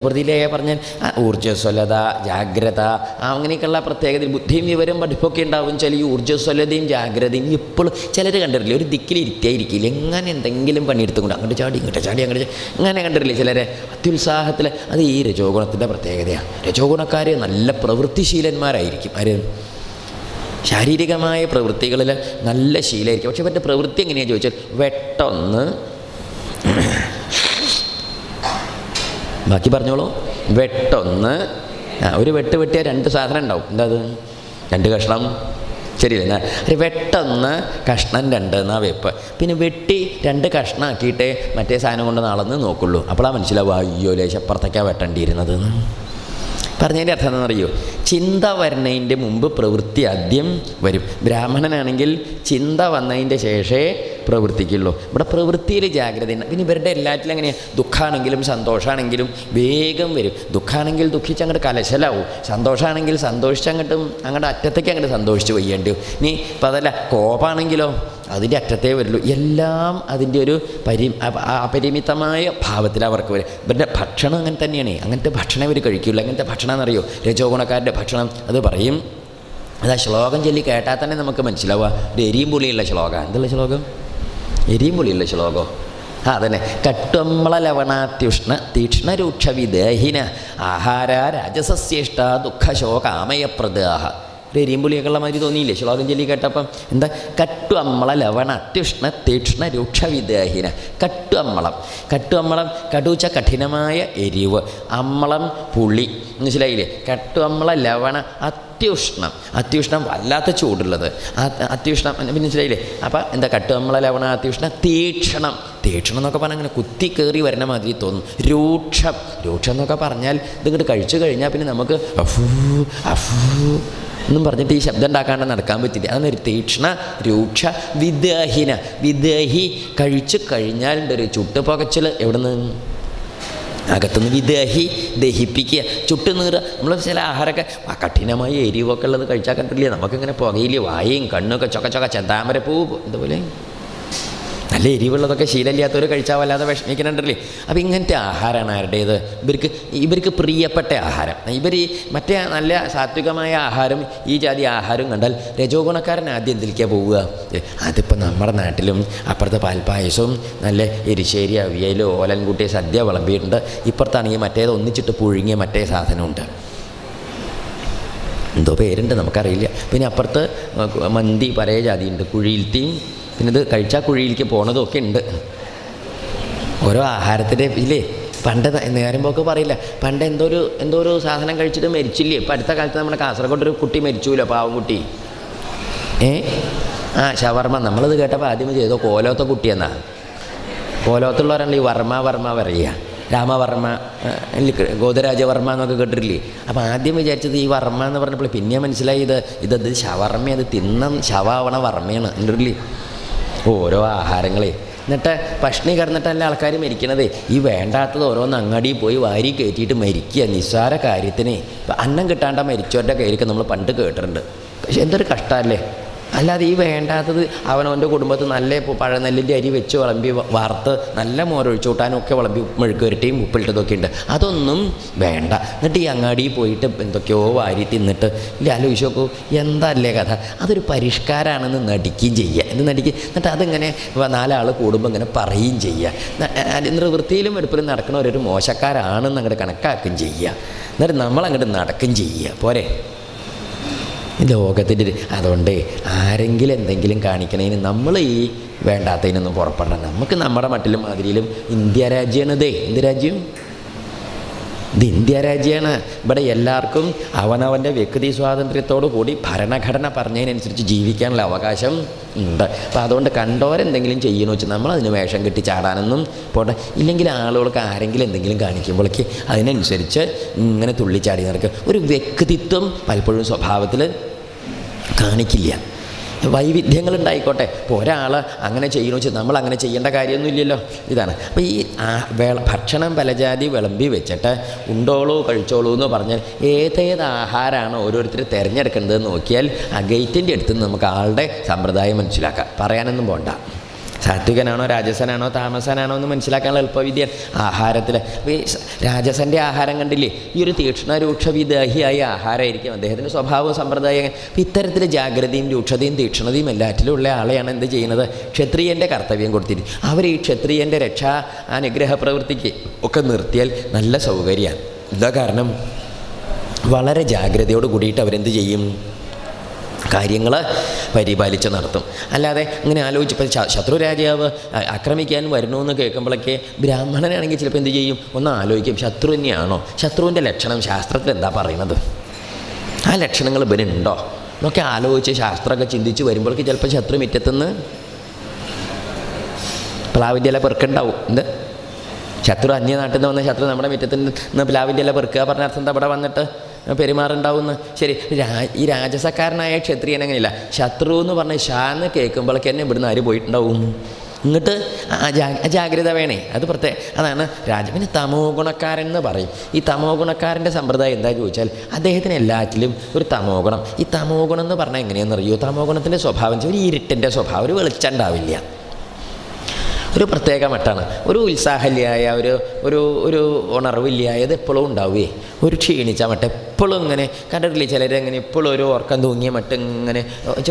പ്രകൃതിയിലെ പറഞ്ഞാൽ ഊർജസ്വലത ജാഗ്രത അങ്ങനെയൊക്കെയുള്ള പ്രത്യേകത ബുദ്ധിയും വിവരം പഠിപ്പൊക്കെ ഉണ്ടാവും ചില ഈ ഊർജസ്വലതയും ജാഗ്രതയും ഇപ്പോഴും ചിലർ കണ്ടിട്ടില്ല ഒരു ദിക്കിലിരുത്തിയായിരിക്കില്ല എങ്ങനെ എന്തെങ്കിലും പണിയെടുത്തുകൊണ്ട് അങ്ങോട്ട് ചാടി ഇങ്ങോട്ട് ചാടി അങ്ങോട്ട് ചാടി ഇങ്ങനെ കണ്ടിട്ടില്ല ചിലരെ? അത്യുത്സാഹത്തിൽ അത് ഈ രജോഗുണത്തിന്റെ പ്രത്യേകതയാണ്. രജോഗുണക്കാർ നല്ല പ്രവൃത്തിശീലന്മാരായിരിക്കും. ആര്? ശാരീരികമായ പ്രവൃത്തികളിൽ നല്ല ശീലമായിരിക്കും. പക്ഷെ അവരുടെ പ്രവൃത്തി എങ്ങനെയാണെന്ന് ചോദിച്ചാൽ വെട്ടൊന്ന് ബാക്കി പറഞ്ഞോളൂ. വെട്ടൊന്ന് ഒരു വെട്ട് വെട്ടിയാൽ രണ്ട് സാധനം ഉണ്ടാവും. എന്താ അത്? രണ്ട് കഷ്ണം. ശരിയല്ലേ? ഒരു വെട്ടൊന്ന് കഷ്ണം രണ്ട് എന്നാ വെപ്പ്. പിന്നെ വെട്ടി രണ്ട് കഷ്ണമാക്കിയിട്ടേ മറ്റേ സാധനം കൊണ്ട് നാളെന്ന് നോക്കുള്ളൂ. അപ്പോഴാണ് മനസ്സിലാവുക അയ്യോ ലേശപ്പുറത്തേക്കാണ് വെട്ടേണ്ടിയിരുന്നത് പറഞ്ഞതിന്റെ അർത്ഥം എന്താണെന്നറിയോ? ചിന്ത വരുന്നതിന്റെ മുമ്പ് പ്രവൃത്തി ആദ്യം വരും. ബ്രാഹ്മണനാണെങ്കിൽ ചിന്ത വന്നതിന്റെ ശേഷേ പ്രവർത്തിക്കുള്ളൂ ഇവിടെ പ്രവൃത്തിയിൽ ജാഗ്രത പിന്നെ ഇവരുടെ എല്ലാറ്റിലും എങ്ങനെയാണ് ദുഃഖമാണെങ്കിലും സന്തോഷമാണെങ്കിലും വേഗം വരും. ദുഃഖമാണെങ്കിൽ ദുഃഖിച്ച് അങ്ങോട്ട് കലശലാവും. സന്തോഷമാണെങ്കിൽ സന്തോഷിച്ച് അങ്ങോട്ടും അങ്ങോട്ട് അറ്റത്തേക്ക് അങ്ങോട്ട് സന്തോഷിച്ച് വയ്യേണ്ടി ഇനി ഇപ്പം അതല്ല കോപാണെങ്കിലോ? അതിന്റെ അറ്റത്തേ വരുള്ളൂ. എല്ലാം അതിന്റെ ഒരു പരി അപരിമിതമായ ഭാവത്തിൽ അവർക്ക് വരും. ഇവരുടെ ഭക്ഷണം അങ്ങനെ തന്നെയാണ്. അങ്ങനത്തെ ഭക്ഷണം ഇവർ കഴിക്കില്ല. അങ്ങനത്തെ ഭക്ഷണം എന്നറിയോ രജോ ഗുണക്കാരുടെ ഭക്ഷണം അത് പറയും. അത് ആ ശ്ലോകം ചൊല്ലി കേട്ടാൽ തന്നെ നമുക്ക് മനസ്സിലാവുക. ഒരു എരിയും പുളിയുള്ള ശ്ലോകം എന്തുള്ള ശ്ലോകം? എരിയും പുളിയുള്ള ശ്ലോകം? ആ അതന്നെ. കട്ടുമ്പള ലവണാത്യുഷ്ണ തീക്ഷ്ണരൂക്ഷ വിദേഹിന ആഹാര രാജസസ്യേഷ്ട ദുഃഖശോകാമയപ്രദാഹ. ഒരു എരിയും പുളിയൊക്കെ ഉള്ള മാതിരി തോന്നിയില്ലേ? ശ്ലോകം ചൊല്ലി കേട്ടപ്പം എന്താ? കട്ടു അമ്മള ലവണ തീക്ഷ്ണ രൂക്ഷ വിദേഹിന കട്ടു അമ്മളം കട്ടു അമ്മളം കടുച്ച കഠിനമായ എരിവ്. അമ്മളം പുളി. മനസ്സിലായില്ലേ? കട്ടു അമ്മള ലവണ അത്യുഷ്ണം. അത്യുഷ്ണം വല്ലാത്ത ചൂടുള്ളത്. അത്യുഷ്ണം. പിന്നെ മനസ്സിലായില്ലേ? അപ്പം എന്താ കട്ടു അമ്മള ലവണ അത്യുഷ്ണം? തീക്ഷണം. തീക്ഷണം എന്നൊക്കെ പറഞ്ഞാൽ അങ്ങനെ കുത്തി കയറി വരുന്ന മാതിരി തോന്നും. രൂക്ഷം. രൂക്ഷം എന്നൊക്കെ പറഞ്ഞാൽ ഇതിങ്ങോട്ട് കഴിച്ചു കഴിഞ്ഞാൽ പിന്നെ നമുക്ക് അഫൂ അഫൂ എന്നും പറഞ്ഞിട്ട് ഈ ശബ്ദം ഉണ്ടാക്കാണ്ട് നടക്കാൻ പറ്റില്ല. അതാണ് തീക്ഷ്ണ രൂക്ഷ വിദേഹിന. വിദേഹി കഴിച്ചു കഴിഞ്ഞാൽ ഒരു എവിടെ എവിടുന്ന്? അകത്തുനിന്ന് വിദേഹി ദഹിപ്പിക്കുക. ചുട്ട് നീറുക. നമ്മൾ ചില ആഹാരമൊക്കെ ആ കഠിനമായ എരിവൊക്കെ ഉള്ളത് കഴിച്ചാൽ കണ്ടില്ലേ നമുക്കിങ്ങനെ പുകയില്ലേ വായയും കണ്ണൊക്കെ ചൊക്ക ചൊക്ക ചെന്താമര പോകും എന്തുപോലെ നല്ല എരിവുള്ളതൊക്കെ ശീലമില്ലാത്തവർ കഴിച്ചാൽ വല്ലാതെ വിഷമിക്കുന്നുണ്ടല്ലേ? അപ്പോൾ ഇങ്ങനത്തെ ആഹാരമാണ് ആരുടേത്? ഇവർക്ക് ഇവർക്ക് പ്രിയപ്പെട്ട ആഹാരം. ഇവർ ഈ മറ്റേ നല്ല സാത്വികമായ ആഹാരം ഈ ജാതി ആഹാരം കണ്ടാൽ രജോ ഗുണക്കാരൻ ആദ്യം എന്തിലേക്കാണ് പോവുക? അതിപ്പോൾ നമ്മുടെ നാട്ടിലും അപ്പുറത്തെ പാൽപ്പായസവും നല്ല എരിശ്ശേരി അവിയൽ ഓലൻകുട്ടി സദ്യ വിളമ്പിയിട്ടുണ്ട്. ഇപ്പുറത്താണെങ്കിൽ മറ്റേത് ഒന്നിച്ചിട്ട് പുഴുങ്ങിയ മറ്റേ സാധനമുണ്ട്. എന്തോ പേരുണ്ട് നമുക്കറിയില്ല. പിന്നെ അപ്പുറത്ത് മന്തി പല ജാതിയുണ്ട്. കുഴിയിലത്തെയും പിന്നെ ഇത് കഴിച്ചാൽ കുഴിയിലേക്ക് പോണതൊക്കെ ഉണ്ട്. ഓരോ ആഹാരത്തിന്റെ ഇല്ലേ പണ്ട് ന- നേരം പോക്ക് പറയില്ല. പണ്ട് എന്തോ ഒരു എന്തോ ഒരു സാധനം കഴിച്ചിട്ട് മരിച്ചില്ലേ? ഇപ്പം അടുത്ത കാലത്ത് നമ്മുടെ കാസർഗോഡ് ഒരു കുട്ടി മരിച്ചുല്ലോ പാവംകുട്ടി ഏ? ആ ഷവർമ്മ. നമ്മളത് കേട്ടപ്പോൾ ആദ്യം ചെയ്തോ കോലോത്ത കുട്ടിയെന്നാ. കോലോത്തുള്ളവരാണല്ലോ ഈ വർമ്മ വർമ്മ പറയുക. രാമവർമ്മ ഗോതരാജവർമ്മ എന്നൊക്കെ കേട്ടിട്ടില്ലേ? അപ്പോൾ ആദ്യം വിചാരിച്ചത് ഈ വർമ്മ എന്ന് പറഞ്ഞപ്പോൾ പിന്നെ മനസ്സിലായി ഇത് ഇതത് ഷവർമ്മ അത് തിന്നം ശവാവണ വർമ്മയാണ്. ഉണ്ടല്ലേ ഓരോ ആഹാരങ്ങളെ. എന്നിട്ട് ഭക്ഷണി കിടന്നിട്ടല്ല ആൾക്കാർ മരിക്കണത്? ഈ വേണ്ടാത്തത് ഓരോന്ന് അങ്ങാടിയിൽ പോയി വാരി കയറ്റിയിട്ട് മരിക്കുക നിസ്സാര കാര്യത്തിന്. അന്നം കിട്ടാണ്ട മരിച്ചവരുടെ കയ്യിലൊക്കെ നമ്മൾ പണ്ട് കേട്ടിട്ടുണ്ട്. പക്ഷെ എന്തൊരു കഷ്ടമല്ലേ അല്ലാതെ ഈ വേണ്ടാത്തത് അവനവന്റെ കുടുംബത്തിൽ നല്ല പഴനെല്ലിന്റെ അരി വെച്ച് വിളമ്പി വാർത്ത് നല്ല മോരൊഴിച്ചു കൂട്ടാനൊക്കെ വിളമ്പി മെഴുക്കുവരട്ടിയും ഉപ്പിലിട്ടതൊക്കെ ഉണ്ട്. അതൊന്നും വേണ്ട. എന്നിട്ട് ഈ അങ്ങാടിയിൽ പോയിട്ട് എന്തൊക്കെയോ വാരി തിന്നിട്ട് ഇല്ല ആലോചിച്ച് നോക്കൂ എന്തല്ലേ കഥ? അതൊരു പരിഷ്കാരമാണെന്ന് നടിക്കുകയും ചെയ്യുക. എന്ന് നടിക്കുക എന്നിട്ട് അതിങ്ങനെ നാലാൾ കൂടുമ്പോൾ ഇങ്ങനെ പറയുകയും ചെയ്യുക. നിർവൃത്തിയിലും എടുപ്പിലും നടക്കുന്നവരൊരു മോശക്കാരാണെന്ന് അങ്ങോട്ട് കണക്കാക്കുകയും ചെയ്യുക. എന്നിട്ട് നമ്മളങ്ങോട്ട് നടക്കുകയും ചെയ്യുക. പോരെ? ലോകത്തിന്റെ അതുകൊണ്ട് ആരെങ്കിലും എന്തെങ്കിലും കാണിക്കണതിന് നമ്മൾ ഈ വേണ്ടാത്തതിനൊന്നും പുറപ്പെടണം നമുക്ക് നമ്മുടെ മട്ടിലും മാതിരിയിലും ഇന്ത്യ രാജ്യമാണ് ഇതേ എന്ത് രാജ്യം? ഇത് ഇന്ത്യ രാജ്യമാണ് ഇവിടെ എല്ലാവർക്കും അവനവന്റെ വ്യക്തി സ്വാതന്ത്ര്യത്തോടു കൂടി ഭരണഘടന പറഞ്ഞതിനനുസരിച്ച് ജീവിക്കാനുള്ള അവകാശം ഉണ്ട്. അപ്പോൾ അതുകൊണ്ട് കണ്ടോരെന്തെങ്കിലും ചെയ്യണമെന്ന് വെച്ചാൽ നമ്മൾ അതിന് വേഷം കെട്ടി ചാടാനൊന്നും പോട്ടെ. ഇല്ലെങ്കിൽ ആളുകൾക്ക് ആരെങ്കിലും എന്തെങ്കിലും കാണിക്കുമ്പോഴേക്ക് അതിനനുസരിച്ച് ഇങ്ങനെ തുള്ളിച്ചാടി നടക്കുക. ഒരു വ്യക്തിത്വം പലപ്പോഴും സ്വഭാവത്തിൽ കാണിക്കില്ല. വൈവിധ്യങ്ങൾ ഉണ്ടായിക്കോട്ടെ ഇപ്പോൾ ഒരാൾ അങ്ങനെ ചെയ്യണമെന്ന് വെച്ചാൽ നമ്മൾ അങ്ങനെ ചെയ്യേണ്ട കാര്യമൊന്നുമില്ലല്ലോ. ഇതാണ്. അപ്പോൾ ഈ ഭക്ഷണം പലജാതി വിളമ്പി വെച്ചിട്ട് ഉണ്ടോളൂ കഴിച്ചോളൂ എന്ന് പറഞ്ഞാൽ ഏതേത് ആഹാരമാണ് ഓരോരുത്തർ തിരഞ്ഞെടുക്കേണ്ടതെന്ന് നോക്കിയാൽ ആ ഗേറ്റിന്റെ അടുത്ത് നമുക്ക് ആളുടെ സമ്പ്രദായം മനസ്സിലാക്കാം. പറയാനൊന്നും പോണ്ട. സാത്വികനാണോ രാജസനാണോ താമസനാണോ എന്ന് മനസ്സിലാക്കാനുള്ള എളുപ്പവിദ്യ ആഹാരത്തിൽ. അപ്പോൾ രാജസന്റെ ആഹാരം കണ്ടില്ലേ? ഈ ഒരു തീക്ഷ്ണ രൂക്ഷ വിദേഹിയായ ആഹാരമായിരിക്കും അദ്ദേഹത്തിന്റെ സ്വഭാവവും സമ്പ്രദായം അപ്പോൾ ഇത്തരത്തിൽ ജാഗ്രതയും രൂക്ഷതയും തീക്ഷ്ണതയും എല്ലാറ്റിലും ഉള്ള ആളെയാണ് എന്ത് ചെയ്യുന്നത്? ക്ഷത്രിയന്റെ കർത്തവ്യം കൊടുത്തിട്ട്. അവർ ഈ ക്ഷത്രിയന്റെ രക്ഷാ അനുഗ്രഹ പ്രവൃത്തിക്ക് ഒക്കെ നിർത്തിയാൽ നല്ല സൗകര്യമാണ് എന്താ കാരണം? വളരെ ജാഗ്രതയോട് കൂടിയിട്ട് അവരെന്ത് ചെയ്യും? കാര്യങ്ങൾ പരിപാലിച്ച് നടത്തും. അല്ലാതെ ഇങ്ങനെ ആലോചിച്ചപ്പോൾ ശത്രു രാജാവ് ആക്രമിക്കാൻ വരണമെന്ന് കേൾക്കുമ്പോഴൊക്കെ ബ്രാഹ്മണനാണെങ്കിൽ ചിലപ്പോൾ എന്ത് ചെയ്യും? ഒന്ന് ആലോചിക്കും ശത്രു തന്നെയാണോ? ശത്രുവിന്റെ ലക്ഷണം ശാസ്ത്രത്തിൽ എന്താ പറയുന്നത്? ആ ലക്ഷണങ്ങൾ ഇവനുണ്ടോ എന്നൊക്കെ ആലോചിച്ച് ശാസ്ത്രമൊക്കെ ചിന്തിച്ച് വരുമ്പോഴേക്ക് ചിലപ്പോൾ ശത്രു മുറ്റത്തുനിന്ന് പ്ലാവിന്റെ ഇല പെറുക്കുണ്ടാവും. എന്ത്? ശത്രു അന്യനാട്ടിൽ നിന്ന് വന്ന ശത്രു നമ്മുടെ മിറ്റത്തിൽ നിന്ന് പ്ലാവിന്റെ ഇല പെറുക്കുക പറഞ്ഞ അർത്ഥം ഇവിടെ വന്നിട്ട് പെരുമാറുണ്ടാവുമെന്ന് ശരി ഈ രാജസക്കാരനായ ക്ഷത്രിയൻ അങ്ങനെയില്ല. ശത്രു എന്ന് പറഞ്ഞ ഷാ എന്ന് കേൾക്കുമ്പോഴേക്ക് തന്നെ ഇവിടുന്ന് ആര് പോയിട്ടുണ്ടാവും? എന്നിട്ട് ജാഗ്രത വേണേ. അത് പ്രത്യേക അതാണ് രാജ പിന്നെ തമോ ഗുണക്കാരൻ എന്ന് പറയും. ഈ തമോ ഗുണക്കാരന്റെ സമ്പ്രദായം എന്താ ചോദിച്ചാൽ അദ്ദേഹത്തിന് എല്ലാറ്റിലും ഒരു തമോ ഗുണം. ഈ തമോ ഗുണം എന്ന് പറഞ്ഞാൽ എങ്ങനെയാണെന്നറിയോ? തമോ ഗുണത്തിന്റെ സ്വഭാവം ഒരു ഇരുട്ടിന്റെ സ്വഭാവം ഒരു വെളിച്ചം ഉണ്ടാവില്ല. ഒരു പ്രത്യേക മട്ടാണ്. ഒരു ഉത്സാഹമില്ലായ ഒരു ഒരു ഒരു ഉണർവില്ലായത് എപ്പോഴും ഉണ്ടാവുകയെ. ഒരു ക്ഷീണിച്ച മട്ട എപ്പോഴും ഇങ്ങനെ കണ്ടിട്ടില്ലേ? ചിലരെങ്ങനെ എപ്പോഴും ഒരു ഉറക്കം തൂങ്ങിയ മട്ട് ഇങ്ങനെ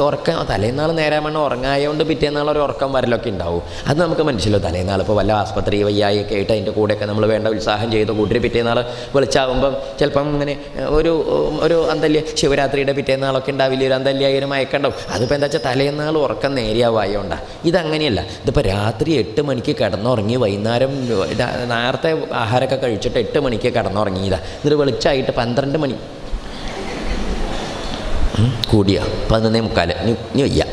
ഉറക്കം തലേന്നാൾ നേരം വണ്ണം ഉറങ്ങായതുകൊണ്ട് പിറ്റേന്നാൾ ഒരു ഉറക്കം വരലൊക്കെ ഉണ്ടാവും. അത് നമുക്ക് മനസ്സിലോ തലേന്നാൾ ഇപ്പോൾ വല്ല ആസ്പത്രി വയ്യായൊക്കെ ആയിട്ട് അതിന്റെ കൂടെയൊക്കെ നമ്മൾ വേണ്ട ഉത്സാഹം ചെയ്ത് കൂട്ടി പിറ്റേന്നാൾ വിളിച്ചാവുമ്പം ചിലപ്പം ഇങ്ങനെ ഒരു ഒരു അന്തല്യ ശിവരാത്രിയുടെ പിറ്റേന്നാളൊക്കെ ഉണ്ടാവില്ല? ഒരു അന്തല്യ ഒരു മയക്കണ്ടാവും അതിപ്പോൾ എന്താ വെച്ചാൽ തലേന്നാൾ ഉറക്കം നേരിയാവായോണ്ടാണ് ഇതങ്ങനെയല്ല. ഇതിപ്പോൾ രാത്രി എട്ട് മണിക്ക് കിടന്നുറങ്ങി വൈകുന്നേരം നേരത്തെ ആഹാരമൊക്കെ കഴിച്ചിട്ട് എട്ട് മണിക്ക് കിടന്നുറങ്ങിയതാ എന്നിട്ട് വെളിച്ചായിട്ട് പന്ത്രണ്ട് മണി. കൂടിയാ? പതിനൊന്നേ മുക്കാൽ ഇനി വയ്യ.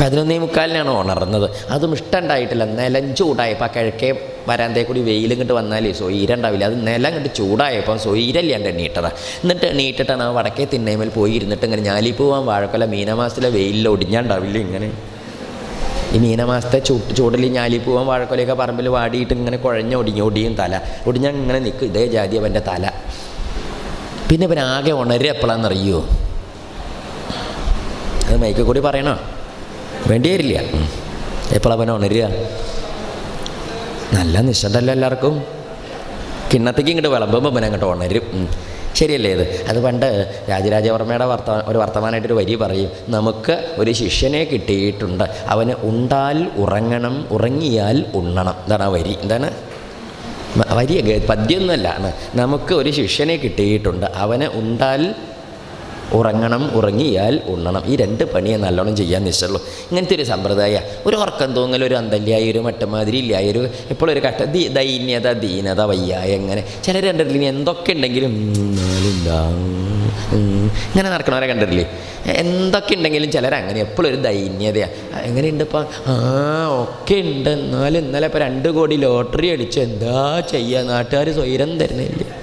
പതിനൊന്നേ മുക്കാലിനാണ് ഉണർന്നത് അതും ഇഷ്ടമുണ്ടായിട്ടില്ല. നിലം ചൂടായപ്പോൾ ആ കിഴക്കേ വരാന്തേ കൂടി വെയിലും ഇങ്ങോട്ട് വന്നാലേ സ്വൈര ഉണ്ടാവില്ല. അത് നിലം ഇങ്ങോട്ട് ചൂടായപ്പോൾ സ്വൈരല്ലാണ്ട് എണ്ണീട്ടതാ എന്നിട്ട് എണ്ണീട്ടിട്ടാണ് ആ വടക്കേ തിന്നേമേൽ പോയി ഇരുന്നിട്ട് ഇങ്ങനെ ഞാലിപ്പൂവാൻ വാഴക്കൊല മീനമാസത്തിലെ വെയിലിൽ ഒടിഞ്ഞാണ്ടാവില്ല ഇങ്ങനെ. ഈ മീനമാസത്തെ ചൂട്ട് ചൂടലി ഞാലിപ്പൂവൻ വാഴക്കൊലയൊക്കെ പറമ്പിൽ വാടിയിട്ട് ഇങ്ങനെ കുഴഞ്ഞ ഒടിഞ്ഞു ഒടിയും തല. ഒടിഞ്ഞാൽ ഇങ്ങനെ നിൽക്കും ഇതേ ജാതി അവന്റെ തല. പിന്നെ ഇവൻ ആകെ ഉണരെ എപ്പോഴാണെന്നറിയോ അത് മൈക്കിൽ കൂടി പറയണോ? വേണ്ടി വരില്ല. എപ്പോഴാണ് അവൻ ഉണരുക? നല്ല നിശ്ചണ്ടല്ലോ എല്ലാവർക്കും? കിണ്ണത്തേക്ക് ഇങ്ങോട്ട് വിളമ്പുമ്പോൾ അവൻ അങ്ങോട്ട് ഉണരും. ശരിയല്ലേ ഇത്? അത് പണ്ട് രാജരാജവർമ്മയുടെ വർത്ത ഒരു വർത്തമാനമായിട്ടൊരു വരി പറയും നമുക്ക് ഒരു ശിഷ്യനെ കിട്ടിയിട്ടുണ്ട്. അവന് ഉണ്ടാൽ ഉറങ്ങണം ഉറങ്ങിയാൽ ഉണ്ണണം. എന്താണ് ആ വരി. എന്താണ്? വരിയൊക്കെ പദ്യമൊന്നുമല്ല. നമുക്ക് ഒരു ശിഷ്യനെ കിട്ടിയിട്ടുണ്ട്. അവന് ഉണ്ടാൽ ഉറങ്ങണം ഉറങ്ങിയാൽ ഉണ്ണണം. ഈ രണ്ട് പണിയെ നല്ലോണം ചെയ്യാൻ നിശ്ചയുള്ളൂ ഇങ്ങനത്തെ ഒരു സമ്പ്രദായ. ഒരു ഉറക്കം തൂങ്ങൽ ഒരു അന്തല്യായ ഒരു മട്ടമാതിരി ഇല്ലായ ഒരു എപ്പോഴും ഒരു കട്ട ദൈന്യത ദീനത വയ്യായ എങ്ങനെ. ചില കണ്ടിട്ടില്ല എന്തൊക്കെ ഉണ്ടെങ്കിലും ഇങ്ങനെ നടക്കണവരെ കണ്ടിട്ടില്ലേ? എന്തൊക്കെ ഉണ്ടെങ്കിലും ചിലർ അങ്ങനെ എപ്പോഴും ഒരു ദൈന്യതയാണ് എങ്ങനെയുണ്ട് ഇപ്പം? ആ ഒക്കെ ഉണ്ട്. എന്നാലും ഇന്നലെ ഇപ്പോൾ രണ്ട് കോടി ലോട്ടറി അടിച്ചു എന്താ ചെയ്യുക നാട്ടുകാർ സ്വൈരം തരുന്നില്ല.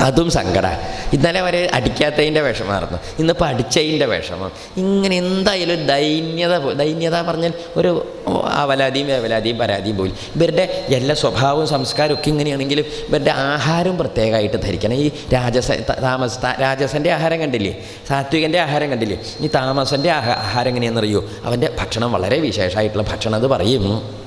അതും സങ്കട. ഇന്നലെ വരെ അടിക്കാത്തതിന്റെ വിഷമമായിരുന്നു ഇന്നിപ്പോൾ അടിച്ചതിന്റെ വിഷമം. ഇങ്ങനെ എന്തായാലും ഒരു ദൈന്യത ദൈന്യത പറഞ്ഞാൽ ഒരു അവലാതിയും വേവലാതിയും പരാതിയും പോയി ഇവരുടെ എല്ലാ സ്വഭാവവും സംസ്കാരവും ഒക്കെ ഇങ്ങനെയാണെങ്കിലും ഇവരുടെ ആഹാരം പ്രത്യേകമായിട്ട് ധരിക്കണം. ഈ രാജസ താമസ രാജസന്റെ ആഹാരം കണ്ടില്ലേ? സാത്വികന്റെ ആഹാരം കണ്ടില്ലേ? ഈ താമസന്റെ ആഹാ ആഹാരം എങ്ങനെയാണെന്നറിയോ? അവന്റെ ഭക്ഷണം വളരെ വിശേഷമായിട്ടുള്ള ഭക്ഷണം അത് പറയും.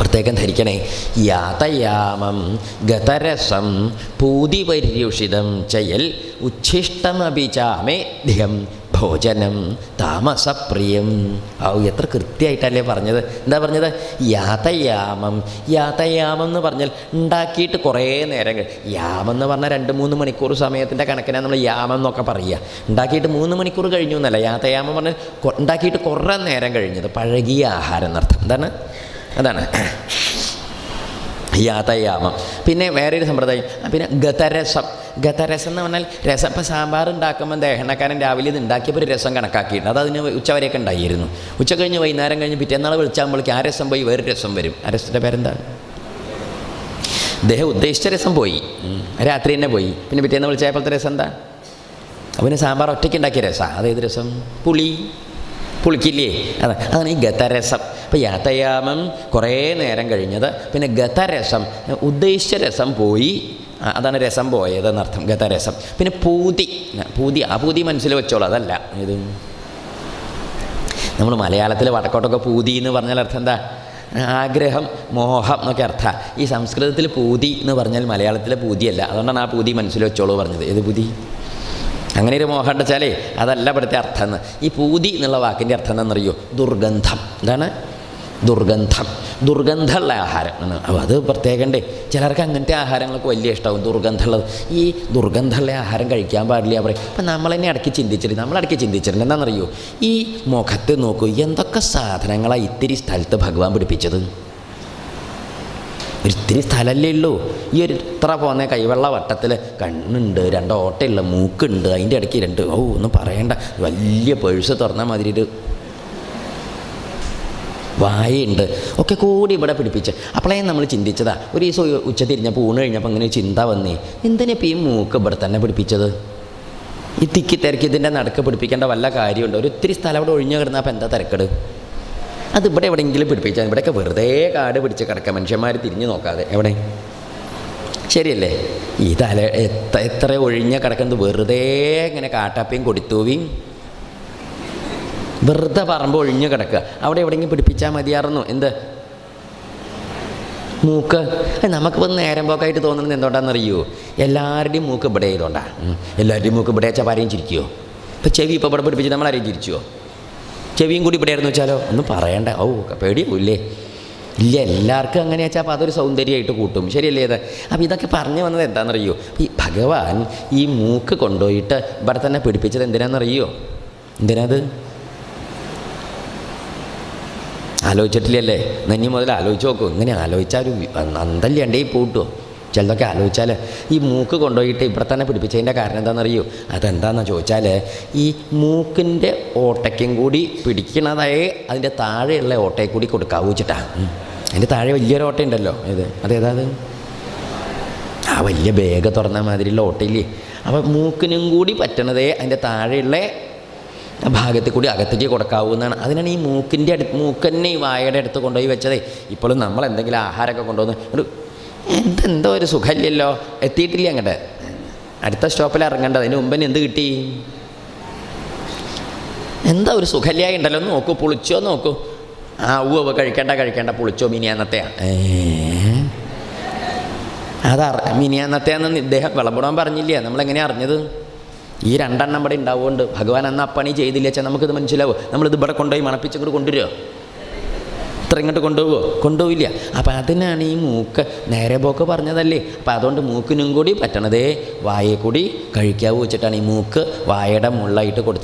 പ്രത്യേകം ധരിക്കണേ. യാതയാമം ഗതരസം പൂതിപര്യുഷിതം ചയൽ ഉച്ഛിഷ്ടമഭിചാമേധ്യം ഭോജനം താമസപ്രിയം. ഔ എത്ര കൃത്യമായിട്ടല്ലേ പറഞ്ഞത്? എന്താ പറഞ്ഞത്? യാതയാമം യാതയാമം എന്ന് പറഞ്ഞാൽ ഉണ്ടാക്കിയിട്ട് കുറേ നേരം യാമം എന്ന് പറഞ്ഞാൽ രണ്ട് മൂന്ന് മണിക്കൂർ സമയത്തിന്റെ കണക്കിനാണ് നമ്മൾ യാമം എന്നൊക്കെ പറയുക. ഉണ്ടാക്കിയിട്ട് മൂന്ന് മണിക്കൂർ കഴിഞ്ഞു എന്നല്ല. യാതയാമം പറഞ്ഞാൽ ഉണ്ടാക്കിയിട്ട് കുറേ നേരം കഴിഞ്ഞത് പഴകിയ ആഹാരം എന്നർത്ഥം. എന്താണ്? അതാണ്. യാതയാമം. പിന്നെ വേറൊരു സമ്പ്രദായം. പിന്നെ ഗതരസം. ഗതരസം എന്ന് പറഞ്ഞാൽ രസം. ഇപ്പം സാമ്പാർ ഉണ്ടാക്കുമ്പോൾ ദേഹണക്കാരൻ രാവിലെ ഇത് ഉണ്ടാക്കിയപ്പോൾ ഒരു രസം കണക്കാക്കിയിട്ടുണ്ട്. അത് അതിന് ഉച്ചവരെയൊക്കെ ഉണ്ടായിരുന്നു. ഉച്ച കഴിഞ്ഞ് വൈകുന്നേരം കഴിഞ്ഞ് പിറ്റേന്നാൾ വിളിച്ചാകുമ്പോഴേക്ക് ആ രസം പോയി വേറെ രസം വരും. ആ രസത്തിന്റെ പേരെന്താണ് അദ്ദേഹം ഉദ്ദേശിച്ച രസം പോയി. രാത്രി തന്നെ പോയി. പിന്നെ പിറ്റേന്ന് വിളിച്ചപ്പോഴത്തെ രസം എന്താ? അവന് സാമ്പാർ ഒറ്റയ്ക്ക് ഉണ്ടാക്കിയ രസമാണ് അതേത് രസം? പുളി. പുളിക്കില്ലേ? അതെ അതാണ് ഈ ഗതരസം. ഇപ്പം യാതയാമം കുറേ നേരം കഴിഞ്ഞത്. പിന്നെ ഗതരസം ഉദ്ദേശിച്ച രസം പോയി. അതാണ് രസം പോയത് എന്നർത്ഥം ഗതരസം. പിന്നെ പൂതി. പൂതി ആ പൂതി മനസ്സിൽ വെച്ചോളൂ അതല്ല. ഇത് നമ്മൾ മലയാളത്തിൽ വടക്കോട്ടൊക്കെ പൂതി എന്ന് പറഞ്ഞാൽ അർത്ഥം എന്താ? ആഗ്രഹം മോഹം എന്നൊക്കെ അർത്ഥം. ഈ സംസ്കൃതത്തിൽ പൂതി എന്ന് പറഞ്ഞാൽ മലയാളത്തിലെ പൂതിയല്ല. അതുകൊണ്ടാണ് ആ പൂതി മനസ്സിൽ വെച്ചോളൂ പറഞ്ഞത്. ഏത് പൂതി? അങ്ങനെ ഒരു മോഹം വെച്ചാലേ അതല്ല ഇവിടുത്തെ അർത്ഥം എന്ന് ഈ പൂതി എന്നുള്ള വാക്കിന്റെ അർത്ഥം എന്താണെന്നറിയോ? ദുർഗന്ധം. എന്താണ്? ദുർഗന്ധം. ദുർഗന്ധമുള്ള ആഹാരം. അത് പ്രത്യേകണ്ടേ. ചിലർക്ക് അങ്ങനത്തെ ആഹാരങ്ങളൊക്കെ വലിയ ഇഷ്ടമാവും ദുർഗന്ധമുള്ളത്. ഈ ദുർഗന്ധമുള്ള ആഹാരം കഴിക്കാൻ പാടില്ല പറയും. അപ്പം നമ്മൾ തന്നെ ഇടയ്ക്ക് ചിന്തിച്ചിട്ട് നമ്മളിടയ്ക്ക് ചിന്തിച്ചിട്ടുണ്ട്. എന്താണെന്നറിയോ? ഈ മുഖത്ത് നോക്കൂ എന്തൊക്കെ സാധനങ്ങളാണ് ഇത്തിരി സ്ഥലത്ത് ഭഗവാൻ പിടിപ്പിച്ചത്? ഒരിത്തിരി സ്ഥലമല്ലേ ഉള്ളൂ. ഈ ഒരു ഇത്ര പോകുന്ന കൈവെള്ള വട്ടത്തിൽ കണ്ണുണ്ട് രണ്ട് ഓട്ടയുള്ള മൂക്കുണ്ട് അതിന്റെ ഇടയ്ക്ക് രണ്ട് ഓ ഒന്നും പറയണ്ട. വലിയ പേഴ്സ് തുറന്നാൽ മാതിരി ഒരു വായുണ്ട് ഒക്കെ കൂടി ഇവിടെ പിടിപ്പിച്ച്. അപ്പോഴേ നമ്മൾ ചിന്തിച്ചതാ ഒരു ദിവസം ഉച്ച തിരിഞ്ഞപ്പോൾ ഊണ് കഴിഞ്ഞപ്പോൾ അങ്ങനെ ചിന്ത വന്നേ. എന്തിനിപ്പോൾ ഈ മൂക്ക് ഇവിടെ തന്നെ പിടിപ്പിച്ചത്? ഈ തിക്കി തിരക്കി ഇതിന്റെ നടക്ക് പിടിപ്പിക്കേണ്ട വല്ല കാര്യമുണ്ട്? ഒരു ഒത്തിരി സ്ഥലം അവിടെ ഒഴിഞ്ഞു കിടന്നപ്പോൾ എന്താ തിരക്കട്? അത് ഇവിടെ എവിടെയെങ്കിലും പിടിപ്പിച്ചാൽ ഇവിടെയൊക്കെ വെറുതെ കാട് പിടിച്ച് കിടക്കുക മനുഷ്യന്മാർ തിരിഞ്ഞു നോക്കാതെ. എവിടെ? ശരിയല്ലേ? ഈ തല എത്ര എത്ര ഒഴിഞ്ഞ കിടക്കുന്നത്? വെറുതെ ഇങ്ങനെ കാട്ടാപ്പയും കൊടുത്തൂവിയും വെറുതെ പറമ്പ് ഒഴിഞ്ഞു കിടക്കുക. അവിടെ എവിടെയെങ്കിലും പിടിപ്പിച്ചാൽ മതിയായിരുന്നു. എന്ത്? മൂക്ക്? നമുക്ക് നമുക്കിപ്പോൾ നേരം പോക്കായിട്ട് തോന്നുന്നത് എന്തുകൊണ്ടാണെന്നറിയോ? എല്ലാവരുടെയും മൂക്ക് ഇവിടെ ആയതുകൊണ്ടാണ് എല്ലാവരുടെയും മൂക്ക് ഇവിടെ വെച്ചാൽ പറയും ചിരിക്കുമോ ഇപ്പോൾ ചെവി ഇപ്പോൾ ഇവിടെ പിടിപ്പിച്ച് നമ്മൾ ആരെയും ചിരിച്ചുവോ? ചെവിയും കൂടി ഇവിടെ ആയിരുന്നു വെച്ചാലോ? ഒന്നും പറയണ്ട. ഓ പേടിയില്ലേ ഇല്ല? എല്ലാവർക്കും അങ്ങനെ വെച്ചാൽ അപ്പോൾ അതൊരു സൗന്ദര്യമായിട്ട് കൂട്ടും. ശരിയല്ലേ ഇത്? അപ്പോൾ ഇതൊക്കെ പറഞ്ഞു വന്നത് എന്താണെന്നറിയോ? ഈ ഭഗവാൻ ഈ മൂക്ക് കൊണ്ടുപോയിട്ട് ഇവിടെ തന്നെ പിടിപ്പിച്ചത് എന്തിനാണെന്നറിയോ? എന്തിനാത് ആലോചിച്ചിട്ടില്ലല്ലേ? നന്ദി മുതൽ ആലോചിച്ച് നോക്കൂ. ഇങ്ങനെ ആലോചിച്ചാൽ നന്ദല്ലേ അണ്ടേ പൂട്ടുമോ ചിലതൊക്കെ ആലോചിച്ചാൽ ഈ മൂക്ക് കൊണ്ടുപോയിട്ട് ഇവിടെ തന്നെ പിടിപ്പിച്ചതിന്റെ കാരണം എന്താണെന്നറിയോ? അതെന്താണെന്ന് ചോദിച്ചാൽ ഈ മൂക്കിന്റെ ഓട്ടയ്ക്കും കൂടി പിടിക്കണതായി അതിന്റെ താഴെയുള്ള ഓട്ടയെ കൂടി കൊടുക്കാവൂ വെച്ചിട്ടാണ് അതിന്റെ താഴെ വലിയൊരു ഓട്ടയുണ്ടല്ലോ ഇത്. അതേതാത് ആ വലിയ ബേഗ തുറന്ന മാതിരിയുള്ള ഓട്ടയില്ലേ? അപ്പോൾ മൂക്കിനും കൂടി പറ്റണതേ അതിന്റെ താഴെയുള്ള ഭാഗത്തിൽ കൂടി അകത്തേക്ക് കൊടുക്കാവുന്നതാണ് അതിനാണ് ഈ മൂക്കിന്റെ അടുത്ത് മൂക്കന്നെ ഈ വായയുടെ അടുത്ത് കൊണ്ടുപോയി വെച്ചതേ. ഇപ്പോഴും നമ്മൾ എന്തെങ്കിലും ആഹാരമൊക്കെ കൊണ്ടുവന്ന് ഒരു എന്തെന്തോ ഒരു സുഖമില്ലല്ലോ. എത്തിയിട്ടില്ല അങ്ങോട്ട്? അടുത്ത സ്റ്റോപ്പിൽ ഇറങ്ങേണ്ടത് അതിന് മുമ്പ് തന്നെ എന്ത് കിട്ടി? എന്താ ഒരു സുഖല്യായി ഉണ്ടല്ലോ? നോക്കൂ പുളിച്ചോ നോക്കൂ. ആ ഉവ്വ് കഴിക്കേണ്ട കഴിക്കേണ്ട പുളിച്ചോ മിനിയാന്നത്തെയാ അതറ മിനിയാന്നത്തെയാണെന്ന് ഇദ്ദേഹം വിളമ്പിടാൻ പറഞ്ഞില്ല? നമ്മളെങ്ങനെയാണ് അറിഞ്ഞത്? ഈ രണ്ടെണ്ണം ഇവിടെ ഉണ്ടാവുകൊണ്ട് ഭഗവാൻ അന്ന് അപ്പണി ചെയ്തില്ല? വെച്ചാൽ നമുക്കിത് മനസ്സിലാവും? നമ്മളിത് ഇവിടെ കൊണ്ടുപോയി മണപ്പിച്ചിങ്ങോട്ട് കൊണ്ടുവരുമോ ഇത്ര ഇങ്ങോട്ട് കൊണ്ടുപോകുമോ കൊണ്ടുപോവില്ല. അപ്പം അതിനാണ് ഈ മൂക്ക് നേരെ പോക്ക് പറഞ്ഞതല്ലേ? അപ്പം അതുകൊണ്ട് മൂക്കിനും കൂടി പറ്റണതേ. വായെ കൂടി കഴിക്കാവൂ വെച്ചിട്ടാണ് ഈ മൂക്ക് വായയുടെ മുള്ളായിട്ട് കൊടുത്തത്.